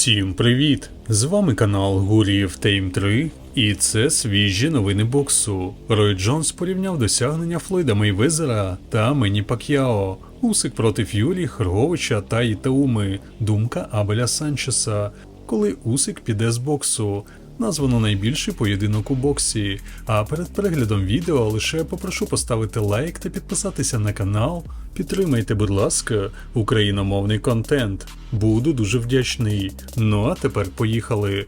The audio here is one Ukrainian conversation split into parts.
Всім привіт! З вами канал Гуріїв Тейм 3 і це свіжі новини боксу. Рой Джонс порівняв досягнення Флойда Мейвезера та Мені Пак'яо. Усик проти Ф'юрі, Хрговича та Ітауми. Думка Абеля Санчеса. Коли Усик піде з боксу. Названо найбільший поєдинок у боксі. А перед переглядом відео лише попрошу поставити лайк та підписатися на канал. Підтримайте, будь ласка, україномовний контент. Буду дуже вдячний. Ну а тепер поїхали.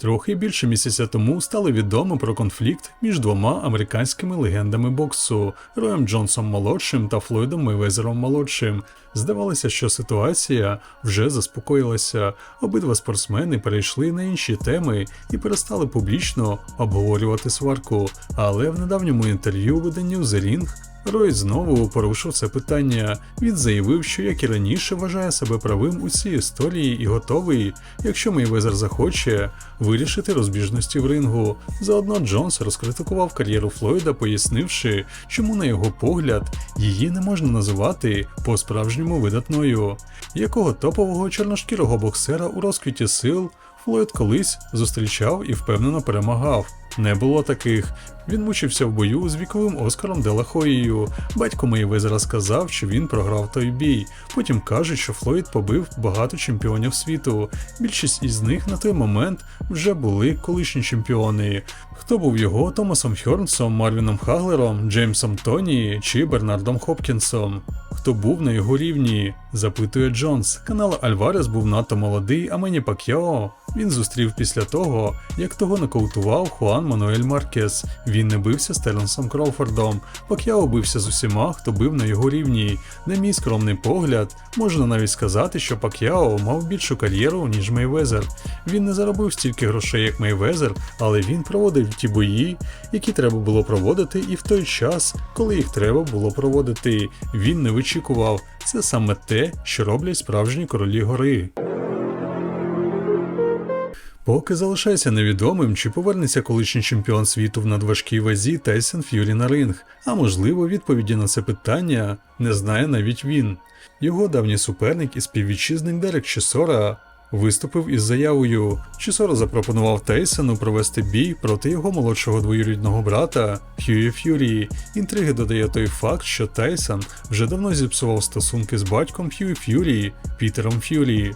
Трохи більше місяця тому стало відомо про конфлікт між двома американськими легендами боксу Роєм Джонсом молодшим та Флойдом Мейвезером молодшим. Здавалося, що ситуація вже заспокоїлася. Обидва спортсмени перейшли на інші теми і перестали публічно обговорювати сварку. Але в недавньому інтерв'ю виданню The Ring Рой знову порушив це питання. Він заявив, що як і раніше вважає себе правим у цій історії і готовий, якщо Мейвезер захоче, вирішити розбіжності в рингу. Заодно Джонс розкритикував кар'єру Флойда, пояснивши, чому, на його погляд, її не можна називати по-справжньому видатною. Якого топового чорношкірого боксера у розквіті сил Флойд колись зустрічав і впевнено перемагав. Не було таких. Він мучився в бою з віковим Оскаром Делахоєю. Батько Мейвезера сказав, що він програв той бій. Потім кажуть, що Флойд побив багато чемпіонів світу. Більшість із них на той момент вже були колишні чемпіони. Хто був його Томасом Хьорнсом, Марвіном Хаглером, Джеймсом Тоні чи Бернардом Хопкінсом? Хто був на його рівні? запитує Джонс. Канал Альварес був надто молодий, а мені Пак'яо він зустрів після того, як того нокаутував Хуан Мануель Маркес. Він не бився з Теренсом Кроуфордом. Пак'яо бився з усіма, хто бив на його рівні. На мій скромний погляд, можна навіть сказати, що Пак'яо мав більшу кар'єру, ніж Мейвезер. Він не заробив стільки грошей, як Мейвезер, але він проводив ті бої, які треба було проводити, і в той час, коли їх треба було проводити. Він не вичікував. Це саме те, що роблять справжні королі гори. Поки залишається невідомим, чи повернеться колишній чемпіон світу в надважкій вазі Тайсон Ф'юрі на ринг, а можливо, відповіді на це питання не знає навіть він. Його давній суперник і співвітчизник Дерек Чесора виступив із заявою. Чесора запропонував Тейсону провести бій проти його молодшого двоюрідного брата Хьюї Ф'юрі. Інтриги додає той факт, що Тайсон вже давно зіпсував стосунки з батьком Хьюї Ф'юрі Пітером Ф'юрі.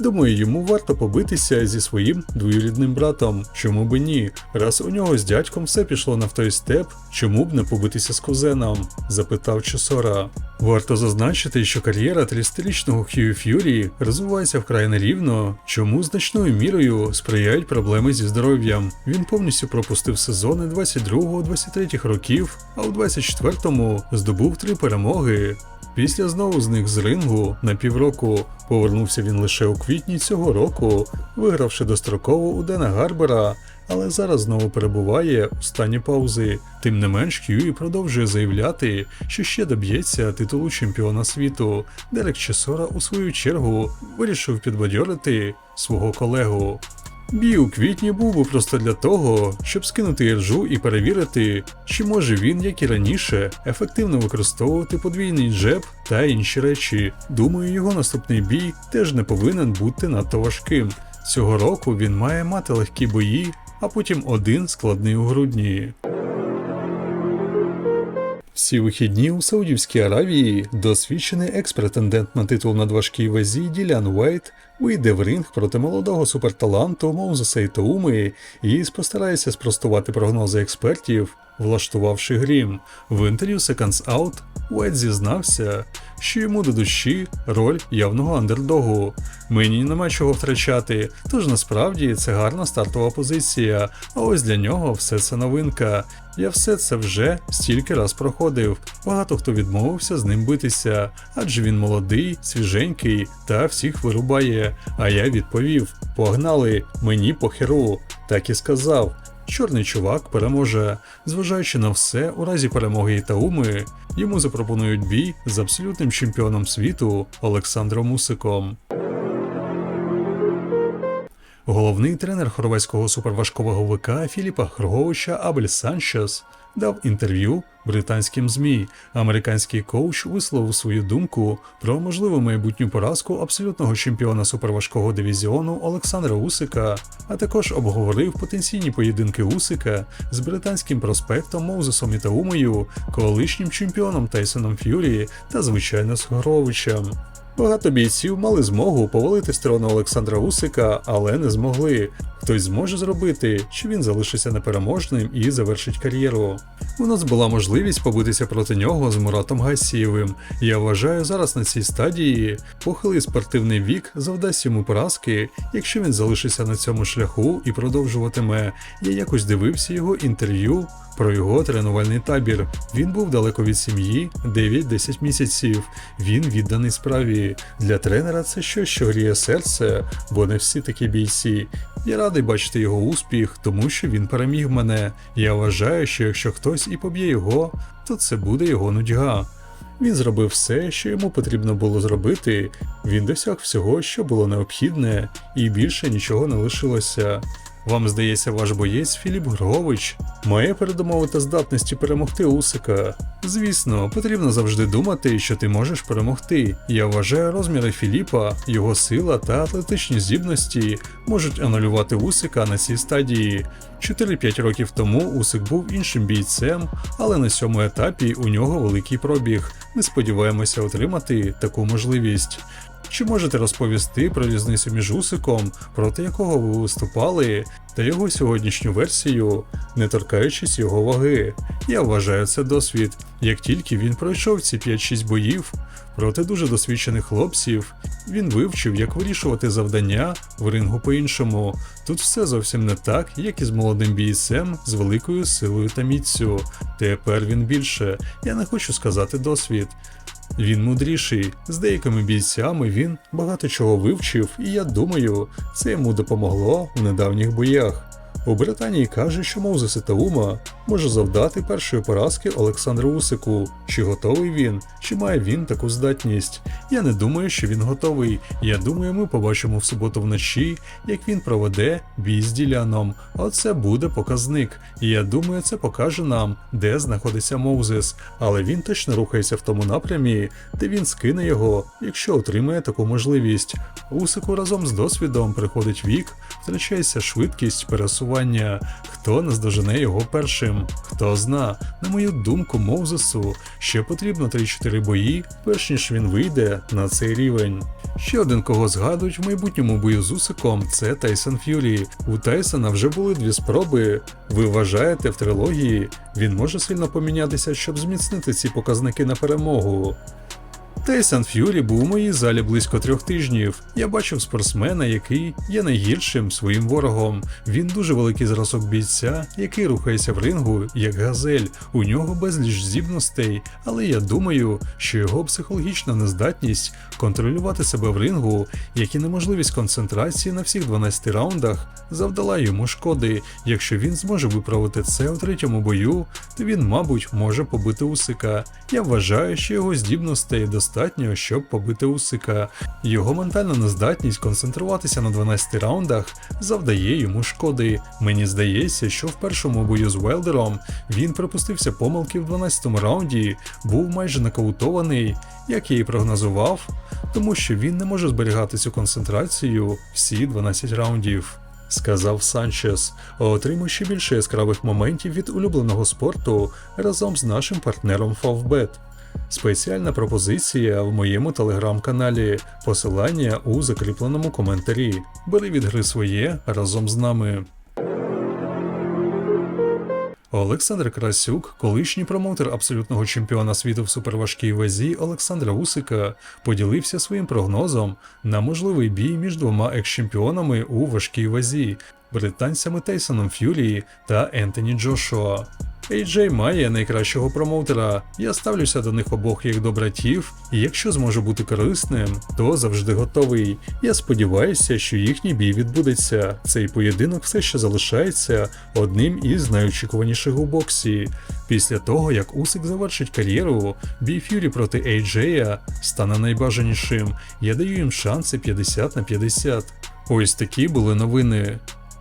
Думаю, йому варто побитися зі своїм двоюрідним братом. Чому би ні? Раз у нього з дядьком все пішло на той степ, чому б не побитися з кузеном? запитав Чосора. Варто зазначити, що кар'єра 30-річного Хью Ф'юрі розвивається вкрай нерівно, чому значною мірою сприяють проблеми зі здоров'ям. Він повністю пропустив сезони 22-23 років, а у 24-му здобув три перемоги. Після знову зник з рингу на півроку. Повернувся він лише у квітні цього року, вигравши достроково у Дена Гарбера, але зараз знову перебуває у стані паузи. Тим не менш, Кьюї продовжує заявляти, що ще доб'ється титулу чемпіона світу. Дерек Чесора у свою чергу вирішив підбадьорити свого колегу. Бій у квітні був просто для того, щоб скинути іржу і перевірити, чи може він, як і раніше, ефективно використовувати подвійний джеб та інші речі. Думаю, його наступний бій теж не повинен бути надто важким. Цього року він має мати легкі бої, а потім один складний у грудні. Всі вихідні у Саудівській Аравії досвідчений екс-претендент на титул на важкій вазі Ділян Уайт вийде в ринг проти молодого суперталанту Моузеса Ітауми і постарається спростувати прогнози експертів, влаштувавши грім. В інтерв'ю Seconds Out Уайт зізнався, що йому до душі роль явного андердогу. Мені нема чого втрачати, тож насправді це гарна стартова позиція. А ось для нього все це новинка. Я все це вже стільки раз проходив. Багато хто відмовився з ним битися, адже він молодий, свіженький та всіх вирубає. А я відповів: погнали, мені по херу. Так і сказав. Чорний чувак переможе. Зважаючи на все, у разі перемоги Ітауми йому запропонують бій з абсолютним чемпіоном світу Олександром Усиком. Головний тренер хорватського суперважкового ВК Філіпа Хрговича Абель Санчес дав інтерв'ю британським ЗМІ. Американський коуч висловив свою думку про можливу майбутню поразку абсолютного чемпіона суперважкого дивізіону Олександра Усика, а також обговорив потенційні поєдинки Усика з британським проспектом Моузесом Ітаумою, колишнім чемпіоном Тайсоном Ф'юрі та звичайно з. Багато бійців мали змогу повалити з трону Олександра Усика, але не змогли. Хтось зможе зробити, чи він залишиться непереможним і завершить кар'єру. У нас була можливість побитися проти нього з Муратом Гасієвим. Я вважаю, зараз на цій стадії похилий спортивний вік завдасть йому поразки, якщо він залишиться на цьому шляху і продовжуватиме. Я якось дивився його інтерв'ю про його тренувальний табір. Він був далеко від сім'ї 9-10 місяців. Він відданий справі. Для тренера це щось, що гріє серце, бо не всі такі бійці. Я радий бачити його успіх, тому що він переміг мене. Я вважаю, що якщо хтось і поб'є його, то це буде його нудьга. Він зробив все, що йому потрібно було зробити. Він досяг всього, що було необхідне, і більше нічого не лишилося. Вам здається, ваш боєць Філіп Грович має передумови та здатності перемогти Усика. Звісно, потрібно завжди думати, що ти можеш перемогти. Я вважаю, розміри Філіпа, його сила та атлетичні здібності можуть анулювати Усика на цій стадії. 4-5 років тому Усик був іншим бійцем, але на цьому етапі у нього великий пробіг. Ми сподіваємося отримати таку можливість. Чи можете розповісти про різницю між Усиком, проти якого ви виступали, та його сьогоднішню версію, не торкаючись його ваги? Я вважаю це досвід. Як тільки він пройшов ці 5-6 боїв проти дуже досвідчених хлопців, він вивчив, як вирішувати завдання в рингу по-іншому. Тут все зовсім не так, як і з молодим бійцем з великою силою та міцю. Тепер він більше. Я не хочу сказати досвід. Він мудріший. З деякими бійцями він багато чого вивчив, і я думаю, це йому допомогло у недавніх боях. У Британії каже, що Моузес Ітаума може завдати першої поразки Олександру Усику. Чи готовий він, чи має він таку здатність? Я не думаю, що він готовий. Я думаю, ми побачимо в суботу вночі, як він проведе бій з Діляном. Оце буде показник. Я думаю, це покаже нам, де знаходиться Моузес. Але він точно рухається в тому напрямі, де він скине його, якщо отримає таку можливість. Усику разом з досвідом приходить вік, втрачається швидкість пересування. Хто наздожене його першим? Хто зна, на мою думку, Мовзесу ще потрібно 3-4 бої, перш ніж він вийде на цей рівень. Ще один, кого згадують в майбутньому бою з Усиком, це Тайсон Ф'юрі. У Тайсона вже були дві спроби. Ви вважаєте в трилогії, він може сильно помінятися, щоб зміцнити ці показники на перемогу. Тейсон Ф'юрі був у моїй залі близько трьох тижнів. Я бачив спортсмена, який є найгіршим своїм ворогом. Він дуже великий зразок бійця, який рухається в рингу як газель. У нього безліч здібностей, але я думаю, що його психологічна нездатність контролювати себе в рингу, як і неможливість концентрації на всіх 12 раундах, завдала йому шкоди. Якщо він зможе виправити це у третьому бою, то він, мабуть, може побити Усика. Я вважаю, що його здібностей достатньо, щоб побити Усика. Його ментальна нездатність концентруватися на 12 раундах завдає йому шкоди. Мені здається, що в першому бою з Велдером він припустився помилки в 12 раунді, був майже нокаутований, як я і прогнозував, тому що він не може зберігати цю концентрацію всі 12 раундів. Сказав Санчес, отримуючи більше яскравих моментів від улюбленого спорту разом з нашим партнером Favbet. Спеціальна пропозиція в моєму телеграм-каналі. Посилання у закріпленому коментарі. Бери від гри своє разом з нами. Олександр Красюк, колишній промоутер абсолютного чемпіона світу в суперважкій вазі Олександра Усика, поділився своїм прогнозом на можливий бій між двома екс-чемпіонами у важкій вазі британцями Тейсоном Ф'юрі та Ентоні Джошуа. AJ має найкращого промоутера. Я ставлюся до них обох як до братів, і якщо зможу бути корисним, то завжди готовий. Я сподіваюся, що їхній бій відбудеться. Цей поєдинок все ще залишається одним із найочікуваніших у боксі. Після того, як Усик завершить кар'єру, бій Ф'юрі проти AJ стане найбажанішим. Я даю їм шанси 50 на 50. Ось такі були новини.